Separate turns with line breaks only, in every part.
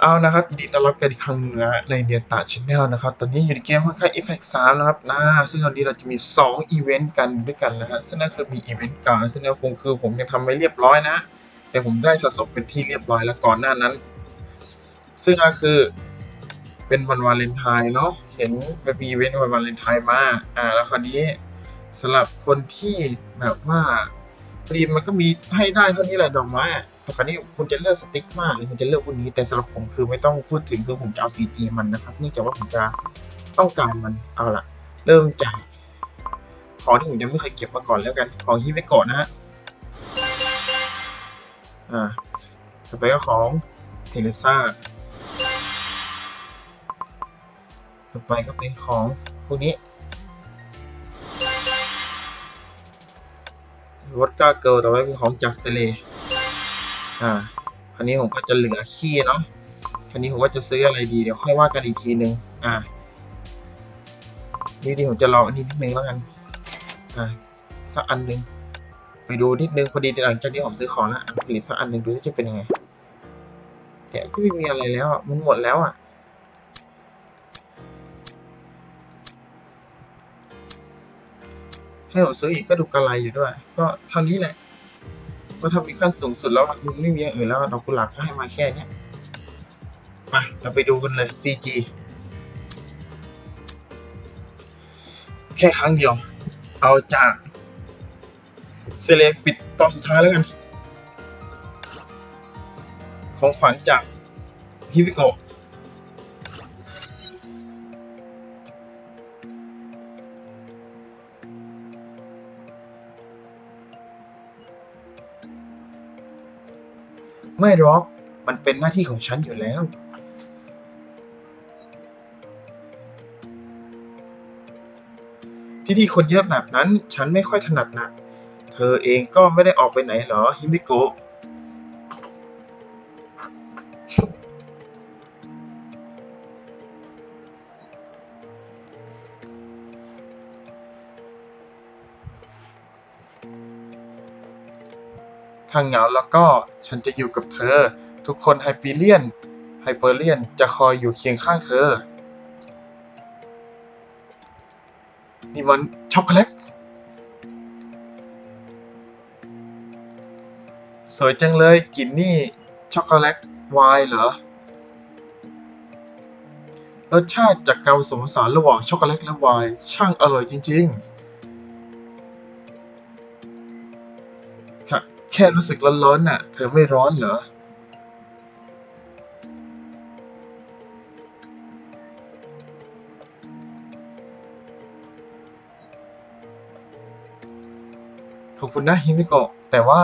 เอานะครับยินดีต้อนรับกันอีกครั้งหนึงนะในเดียตาชแนลนะครับ ตอนนี้อยู่ในเกมค่อนข้าง Impact 3 นะครับนะซึ่งตอนนี้เราจะมี 2 อีเวนต์กันด้วยกันนะฮะซึ่งนั่นคือมีอีเวนต์เก่าซึ่งนั่นคงคือผมยังทำไม่เรียบร้อยนะ แต่ผมได้สะสมเป็นที่เรียบร้อยแล้วก่อนหน้านั้น ซึ่งก็คือเป็นวันวาเลนไทน์เนาะเห็นเป็นอีเวนต์วันวาเลนไทน์มาอ่าแล้วคราวนี้สำหรับคนที่แบบว่าพอดีมันก็มีให้ได้เท่านี้แหละดอกไม้ คราวนี้คุณจะเลือกสติ๊กมากหรือคุณจะเลือกพวกนี้ แต่สำหรับผมคือไม่ต้องพูดถึงคือผมจะเอา CG มันนะครับเนื่องจากว่าผมจะต้องการมันเอาละเริ่มจากของที่ผมยังไม่เคยเก็บมาก่อนแล้วกันของฮิเมโกะนะฮะอ่าต่อไปก็ของเทเลซ่าต่อไปก็เป็นของพวกนี้วอดก้าเกิลต่อไปเป็นของจากเซเล อ่าคราวนี้ผมก็จะเหลือขี้เนาะคราวนี้ผมก็จะซื้ออะไรดีเดี๋ยวค่อยว่ากันอีกทีนึงอ่านี่ดีผมจะลองอันนี้นิดนึงแล้วกันอ่าสักอันนึงไปดูนิดนึงพอดีหลังจากที่ผมซื้อของแล้วผลิตสักอันนึงดูว่าจะเป็นยังไงแกะก็ไม่มีอะไรแล้วมันหมดแล้วอะให้ผมซื้ออีกก็ดูกระไรอยู่ด้วย ก็เท่านี้แหละ ก็ทำมีขั้นสูงสุดแล้วมันไม่มีอย่างอื่นแล้วดอกกุหลาบก็ให้มาแค่เนี้ยมาเราไปดูกันเลย CG แค่ครั้งเดียว เอาจากเซเลปิดตอนสุดท้ายแล้วกัน ของขวัญจากฮิวิโกะ ไม่หรอก มันเป็นหน้าที่ของฉันอยู่แล้ว ที่ที่คนเยอะแบบนั้น ฉันไม่ค่อยถนัดนะเธอเองก็ไม่ได้ออกไปไหนหรอ ฮิมิโกะ ถ้าเหงาแล้วก็ฉันจะอยู่กับเธอ ทุกคนไฮปีเลียนไฮเปอร์เลียนจะคอยอยู่เคียงข้างเธอ นี่มันช็อกโกแลตสวยจังเลยกลิ่นนี่ช็อกโกแลตไวน์เหรอ รสชาติจากการผสมผสานระหว่างช็อกโกแลตและไวน์ช่างอร่อยจริง ๆ แค่รู้สึกร้อนๆน่ะ เธอไม่ร้อนเหรอ ขอบคุณนะฮิมิโกะแต่ว่า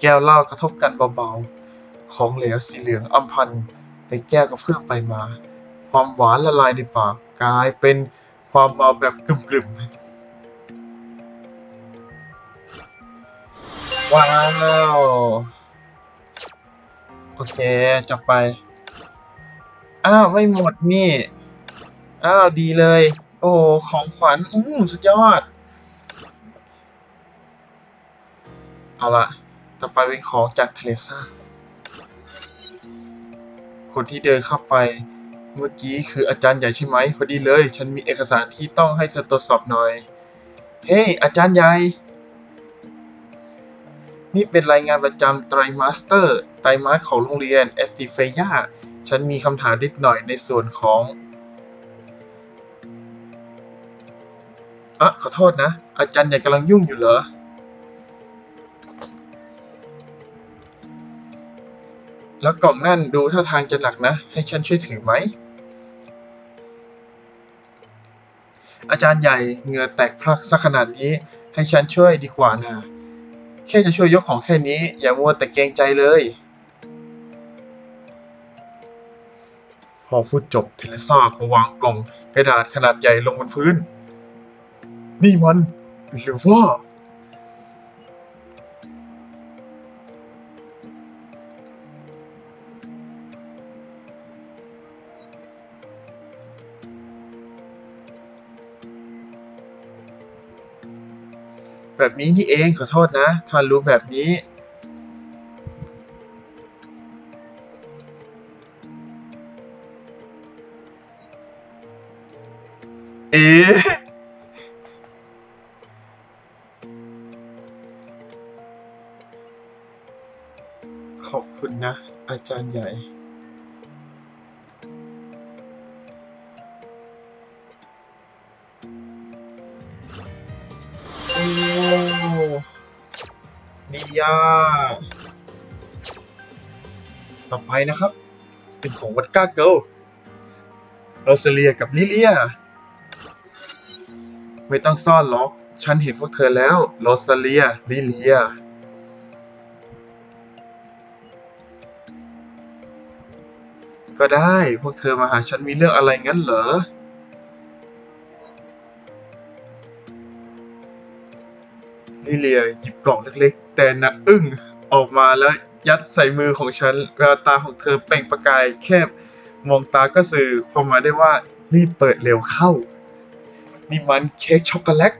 แก้วเหล้ากระทบกันเบาๆ ของเหลวสีเหลืองอำพันในแก้วกระเพื่อมไปมา ความหวานละลายในปากกลายเป็นความเมาแบบกรึมๆ ว้าว โอเคจบไป อ้าว ไม่หมดนี่ อ้าว ดีเลย โอ้ ของขวัญ อืมสุดยอด เอาละต่อไปเป็นของจากเทเลซ่า คนที่เดินเข้าไป เมื่อกี้คืออาจารย์ใหญ่ใช่ไหม พอดีเลย ฉันมีเอกสารที่ต้องให้เธอตรวจสอบหน่อย เฮ้อาจารย์ใหญ่ นี่เป็นรายงานประจำไตรมาสเตอร์ไตรมาสของโรงเรียนเอสติเฟยาฉันมีคำถามนิดหน่อยในส่วนของอะขอโทษนะ อาจารย์ใหญ่กำลังยุ่งอยู่เหรอ แล้วกล่องนั่นดูท่าทางจะหนักนะ ให้ฉันช่วยถือไหม อาจารย์ใหญ่เหงื่อแตกพลักซะขนาดนี้ ให้ฉันช่วยดีกว่านะ ค่จะช่วยยกของแค่นี้ อย่ามัวแต่เกรงใจเลย พอพูดจบเทเลซ่าก็วางกล่องกระดาษขนาดใหญ่ลงบนพื้น นี่มัน หรือว่า แบบนี้นี่เองขอโทษนะทอนรู้แบบนี้ เอ๊ขอบคุณนะ อาจารย์ใหญ่ ไปนะครับ เป็นของวัดก้าเกิลโรเซเลียกับลิเลีย ไม่ต้องซ่อนหรอก ฉันเห็นพวกเธอแล้ว โรซเลีย ลิเลีย ก็ได้ พวกเธอมาหาฉันมีเรื่องอะไรงั้นเหรอลิเลียหยิบกล่องเล็กๆ แต่นักอึ้งออกมาแล้ว ยัดใส่มือของฉันแววตาของเธอเปล่งประกายแคบ มองตาก็สื่อความหมายได้ว่ารีบเปิดเร็วเข้า นี่มันเค้กช็อกโกแลต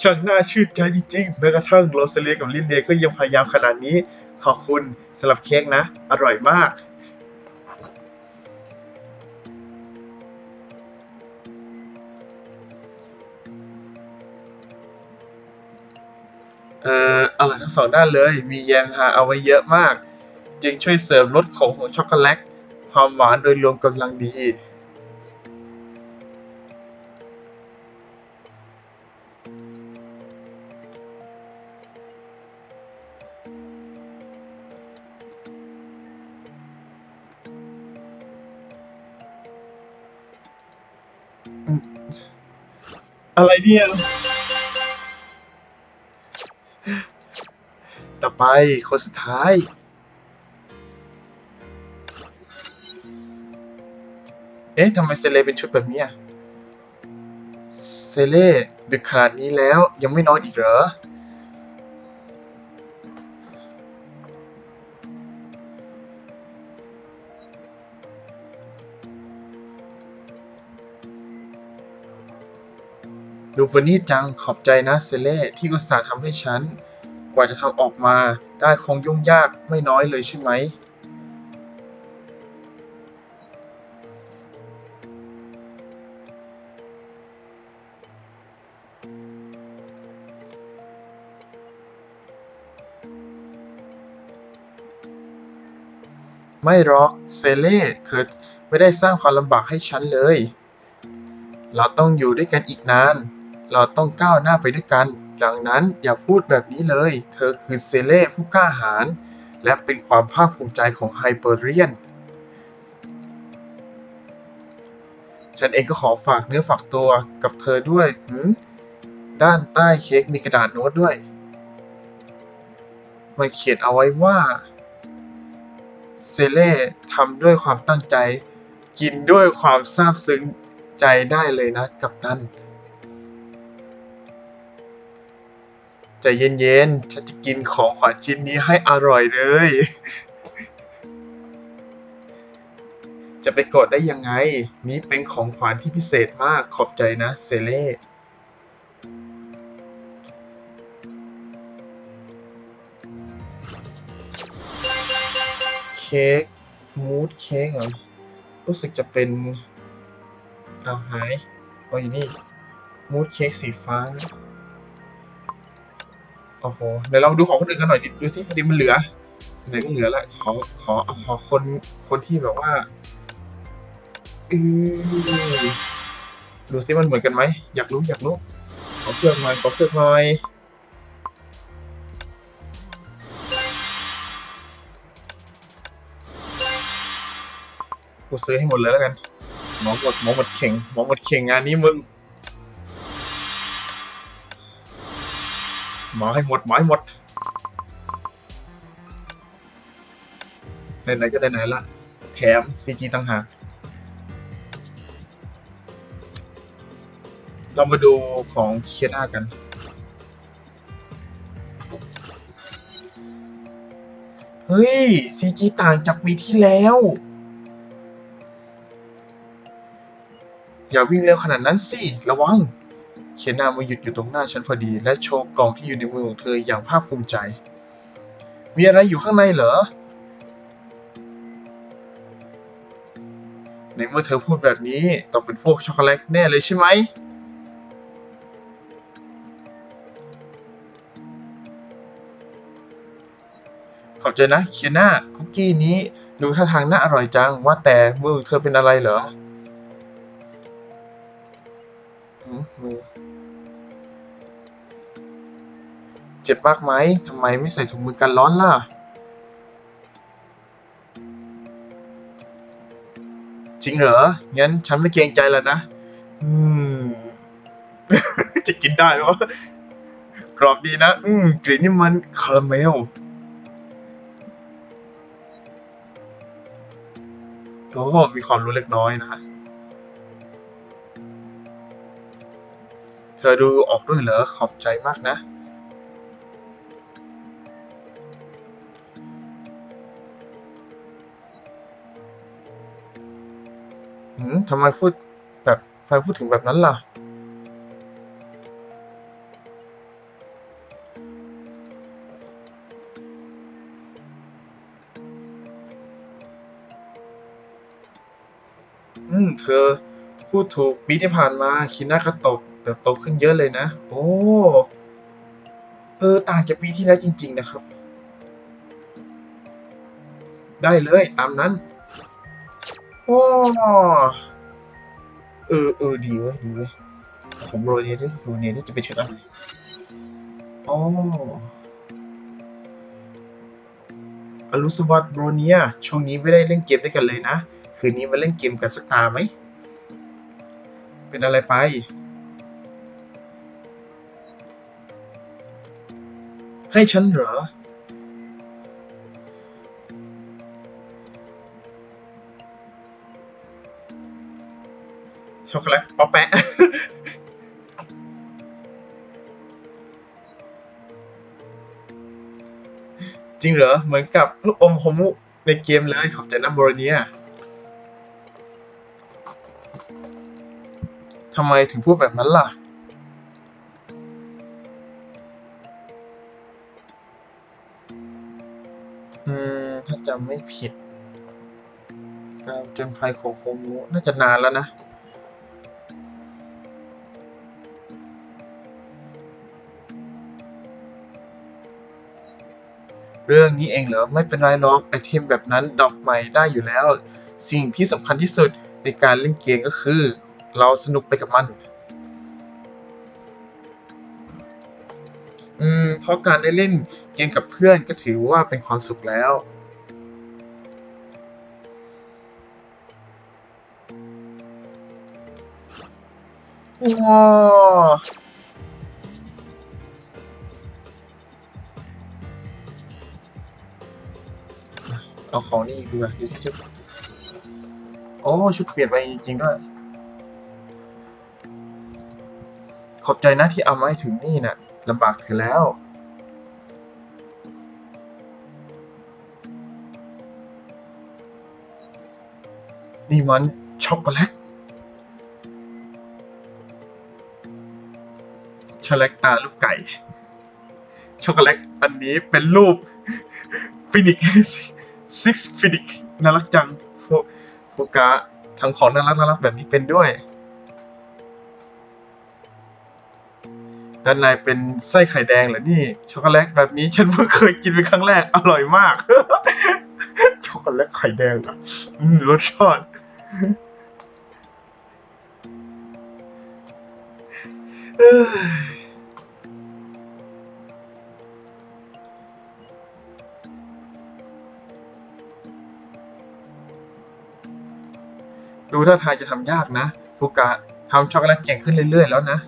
ช่างน่าชื่นใจจริงๆ แม้กระทั่งโรสเลียกับลินเดก็ยังพยายามขนาดนี้ ขอบคุณสำหรับเค้กนะ อร่อยมาก เอ่ออร่อยทั้งสองด้านเลย มีแยมฮาเอาไว้เยอะมาก จึงช่วยเสริมรสของของช็อกโกแลต ความหวานโดยรวมกำลังดี อะไรเนี่ย ต่อไปคนสุดท้าย เอ๊ะทำไมเซเลเป็นชุดแบบนี้ยเซเล่ดึกขนาดนี้แล้วยังไม่นอนอีกเหรอ ดูปนี่จังขอบใจนะเซเล่ที่อุตส่าห์ทำให้ฉัน กว่าจะทำออกมาได้คงยุ่งยากไม่น้อยเลยใช่ไหม ไม่หรอกเซเล่เธอไม่ได้สร้างความลำบากให้ฉันเลย เราต้องอยู่ด้วยกันอีกนาน เราต้องก้าวหน้าไปด้วยกัน ดังนั้นอย่าพูดแบบนี้เลย เธอคือเซเล่ผู้กล้าหาญและเป็นความภาคภูมิใจของไฮเปอร์เรียน ฉันเองก็ขอฝากเนื้อฝากตัวกับเธอด้วยหืด้านใต้เค้กมีกระดาษโน้ตด้วย มันเขียนเอาไว้ว่า เซเล่ทำด้วยความตั้งใจ กินด้วยความซาบซึ้งใจได้เลยนะกับตัน ใจเย็นๆ ฉันจะกินของขวัญชิ้นนี้ให้อร่อยเลย จะไปกดได้ยังไง นี้เป็นของขวัญที่พิเศษมาก ขอบใจนะเซเล่เค้กมูดเค้กเหรอ รู้สึกจะเป็นเอาหายเอาอยู่นี่มูดเค้กสีฟ้านะ โอ้โหเดี๋ยวเราดูของคนอื่นกันหน่อยดิดูสิพอดีมันเหลือไหนก็เหลือละขอขอขอคนคนที่แบบว่าเออดูสิมันเหมือนกันไหมอยากรู้อยากรู้ขอเพื่อนหน่อยขอเพื่อนหน่อยกูซื้อให้หมดเลยแล้วกันหมอหมดหมอหมดเข่งหมอหมดเข่งงานนี้มึง หมอให้หมดหมอให้หมดไหนๆก็ไหนละ แถมซีจีต่างหากเรามาดูของเคียร่ากันเฮ้ย CG ต่างจากปีที่แล้ว อย่าวิ่งเร็วขนาดนั้นสิ ระวัง เขียนามาหยุดอยู่ตรงหน้าฉันพอดี และโชว์กล่องที่อยู่ในมือของเธออย่างภาคภูมิใจ มีอะไรอยู่ข้างในเหรอ ในเมื่อเธอพูดแบบนี้ต้องเป็นพวกช็อกโกแลตแน่เลยใช่ไหมขอบใจนะเคียนาคุกกี้นี้ดูท่าทางน่าอร่อยจัง ว่าแต่มือเธอเป็นอะไรเหรอมือ จ็บมากไหมทำไมไม่ใส่ถุงมือกันร้อนล่ะ จริงเหรอ งั้นฉันไม่เกรงใจแล้วนะ อืม จะกินได้วะกรอบดีนะ อืม กลิ่นนี่มันคาราเมลก็มีความรู้เล็กน้อยนะฮะเธอดูออกด้วยเหรอ ขอบใจมากนะ ทำไมพูดแบบทำไมพูดถึงแบบนั้นล่ะ อืม เธอพูดถูกปีที่ผ่านมาคินาคาโตะเติบโตขึ้นเยอะเลยนะ โอ้ เออ ต่างจากปีที่แล้วจริง ๆ นะครับ ได้เลยตามนั้น โอ้เออเออดีเว้ยดีเว้ยผมโรเนียด้วยโรเนียนี่จะเป็นชุดอะไรอ๋ออรุสวัสดิ์โรเนีย ช่วงนี้ไม่ได้เล่นเกมด้วยกันเลยนะ คืนนี้มาเล่นเกมกันสักตาไหม เป็นอะไรไป ให้ฉันเหรอ ช็อกโกแลตป๊อปแปะจริงเหรอ เหมือนกับลูกอมโฮมุในเกมเลยขอบใจนะโบรเนียทำไมถึงพูดแบบนั้นล่ะ อืม ถ้าจำไม่ผิดการจนภัยของโฮมุน่าจะนานแล้วนะ เรื่องนี้เองเหรอไม่เป็นไรหรอกไอเทมแบบนั้นดอกใหม่ได้อยู่แล้ว สิ่งที่สำคัญที่สุดในการเล่นเกมก็คือ เราสนุกไปกับมัน อืมเพราะการได้เล่นเกมกับเพื่อนก็ถือว่าเป็นความสุขแล้วว้า เอาของนี่ดีกว่าดูสิชุดโอ้ชุดเปลี่ยนไปจริงๆด้วย ขอบใจนะที่เอามาให้ถึงนี่น่ะลำบากเธอแล้ว นี่มันช็อกโกแลตช็อกโกแลตตาลูกไก่ ช็อกโกแลตอันนี้เป็นรูปฟินิก ซิกฟินิกน่ารักจังโฟโฟกาทำของน่ารักน่ารักแบบนี้เป็นด้วย ด้านในเป็นไส้ไข่แดงเหรอนี่ ช็อกโกแลตแบบนี้ฉันเพิ่งเคยกินเป็นครั้งแรก อร่อยมาก ช็อกโกแลตไข่แดงอะอืมรสชาติเอ้ย ดูท่าทางจะทำยากนะฟูกะทำช็อกโกแลตเก่งขึ้นเรื่อย ๆ แล้วนะ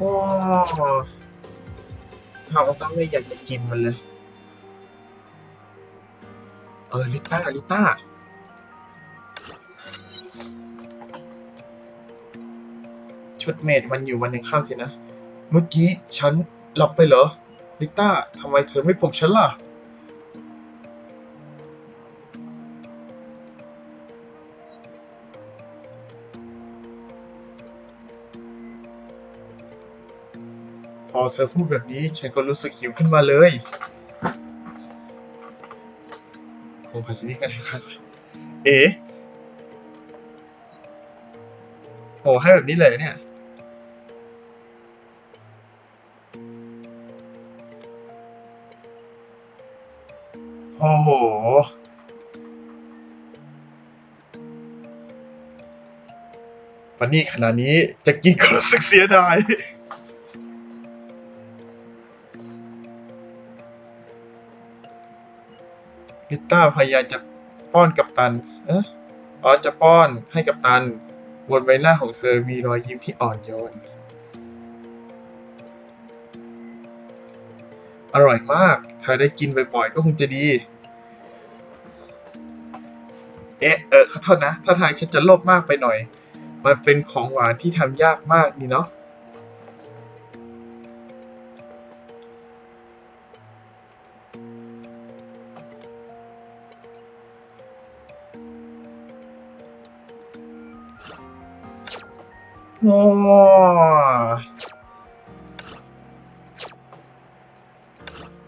อโอ้ ถาว่าซ้ำไม่อยากจะกินมันเลย เออ ลิต้า ลิต้า ชุดเมดวันอยู่วันหนึ่งข้ามสินะ เมื่อกี้ฉันหลับไปเหรอ ลิต้าทำไมเธอไม่ปลุกฉันล่ะ พอเธอพูดแบบนี้ฉันก็รู้สึกหิวขึ้นมาเลยคงพาที่นี่กันนะครับเอ๋โหให้แบบนี้เลยเนี่ย โอ้โห วันนี้ขนาดนี้จะกินก็รู้สึกเสียดาย ต้าพยายามจะป้อนกับตัน เอ๊ะอ๋อจะป้อนให้กับตัน บนใบหน้าของเธอมีรอยยิ้มที่อ่อนโยน อร่อยมากถ้าได้กินบ่อยๆ ก็คงจะดี เอ๊ะ เออขอโทษนะ ถ้าทางฉันจะโลภมากไปหน่อย มันเป็นของหวานที่ทำยากมากนี่เนาะ ม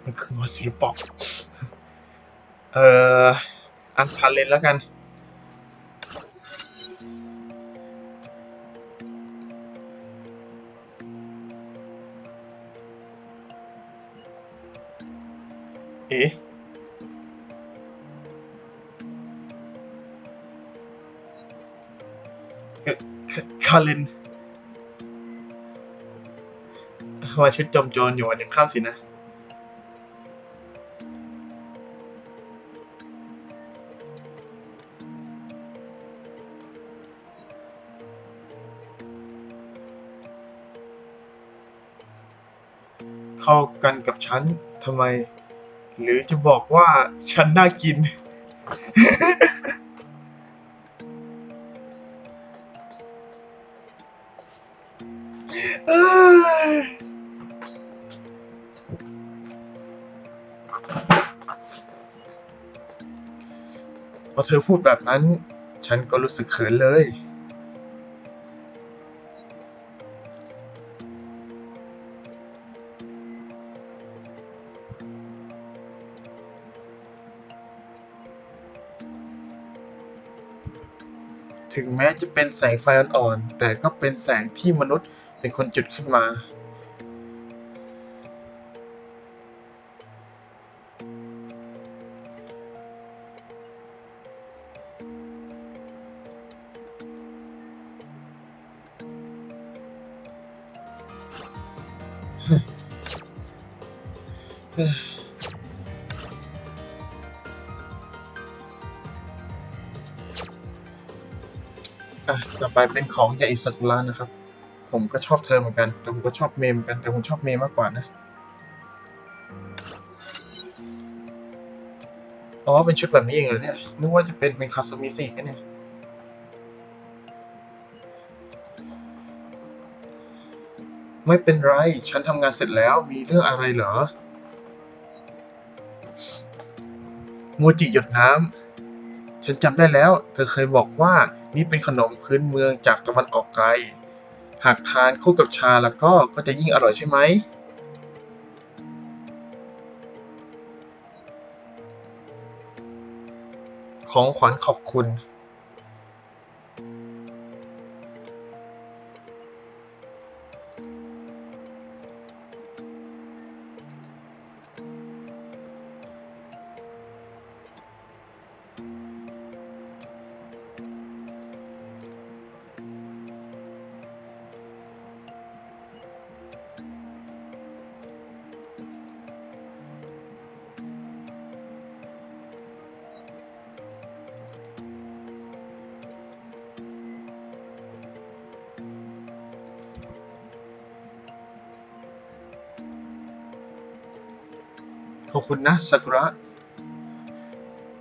ันคือมาศิลปะเอ่อ อันทันเลนแล้วกัน เอ๊ะคาเลน ว่าชุดจอมโจรอยู่วันยังข้ามสินะเข้ากันกับฉันทำไม หรือจะบอกว่าฉันน่ากิน ธอพูดแบบนั้น ฉันก็รู้สึกเขินเลย ถึงแม้จะเป็นแสงไฟอ่อนๆแต่ก็เป็นแสงที่มนุษย์เป็นคนจุดขึ้นมา อะต่อไปเป็นของยาอิสกุระนะครับ ผมก็ชอบเธอเหมือนกัน แต่ผมก็ชอบเมย์เหมือนกัน แต่ผมชอบเมย์มากกว่านะ อ๋อ เป็นชุดแบบนี้เองเหรอเนี่ย นึกว่าจะเป็นเป็นคาสมิสิกันเนี่ยไม่เป็นไร ฉันทำงานเสร็จแล้ว มีเรื่องอะไรเหรอ มูจิหยดน้ำ ฉันจำได้แล้ว เธอเคยบอกว่านี่เป็นขนมพื้นเมืองจากตะวันออกไกล หากทานคู่กับชาแล้วก็ก็จะยิ่งอร่อยใช่ไหม ของขวัญขอบคุณ ขอบคุณนะซากุระ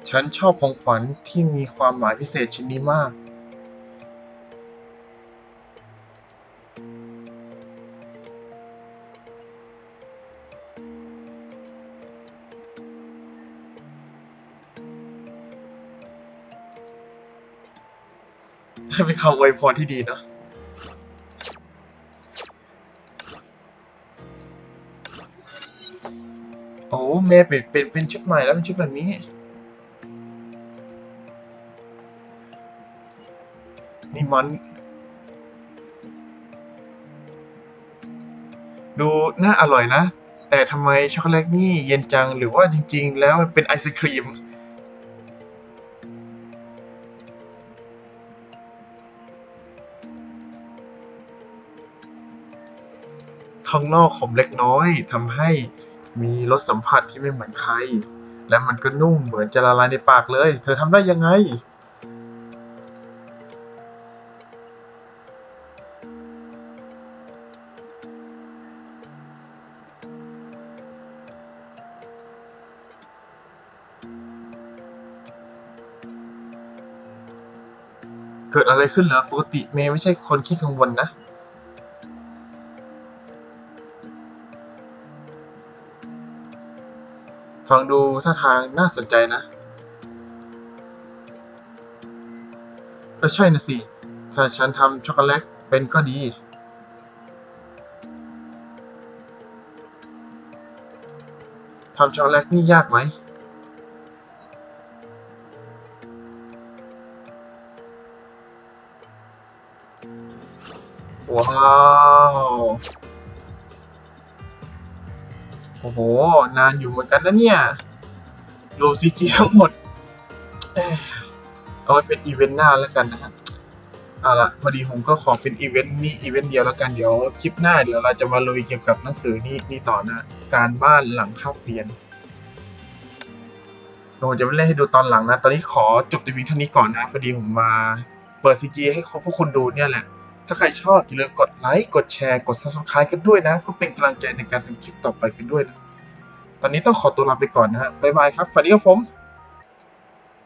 ฉันชอบของขวัญที่มีความหมายพิเศษชิ้นนี้มากเป็นคำอวยพรที่ดีเนะ โอ้แม่เป็นเป็นเป็นชุดใหม่แล้วเป็นชุดแบบนี้ นี่มัน ดูน่าอร่อยนะ แต่ทำไมช็อกโกแลตนี่เย็นจังหรือว่าจริง ๆ แล้วมันเป็นไอศครีมข้างนอกขมเล็กน้อยทำให้ มีรสสัมผัสที่ไม่เหมือนใคร และมันก็นุ่มเหมือนจะละลายในปากเลย เธอทำได้ยังไง เกิดอะไรขึ้นเหรอปกติเมย์ไม่ใช่คนขี้กังวลนะ ฟังดูท่าทางน่าสนใจนะก็ใช่นะสิ ถ้าฉันทำช็อกโกแลตเป็นก็ดี ทำช็อกโกแลตนี่ยากไหม ว้าว โอ้โห นานอยู่เหมือนกันนะเนี่ยรวมซีจีทั้งหมด เอาไว้เป็นอีเวนต์หน้าแล้วกันนะฮะเอาละพอดีผมก็ขอเป็นอีเวนต์นี้อีเวนต์เดียวแล้วกันเดี๋ยวคลิปหน้าเดี๋ยวเราจะมาลุยเกี่ยวกับหนังสือนี่นี่ต่อนะ การบ้านหลังเข้าเรียนผมจะไม่เล่นให้ดูตอนหลังนะ ตอนนี้ขอจบต่เพียงเท่านี้ก่อนนะพอดีผมมา เปิดซีจีให้พวกคุณดูเนี่ยแหละ ถ้าใครชอบอย่าลืมกดไลค์ กดแชร์ กด subscribe กันด้วยนะเพื่อเป็นกำลังใจในการทำคลิปต่อไปกันด้วยนะ ตอนนี้ต้องขอตัวลาไปก่อนนะฮะบ๊ายบายครับฝันดีครับผม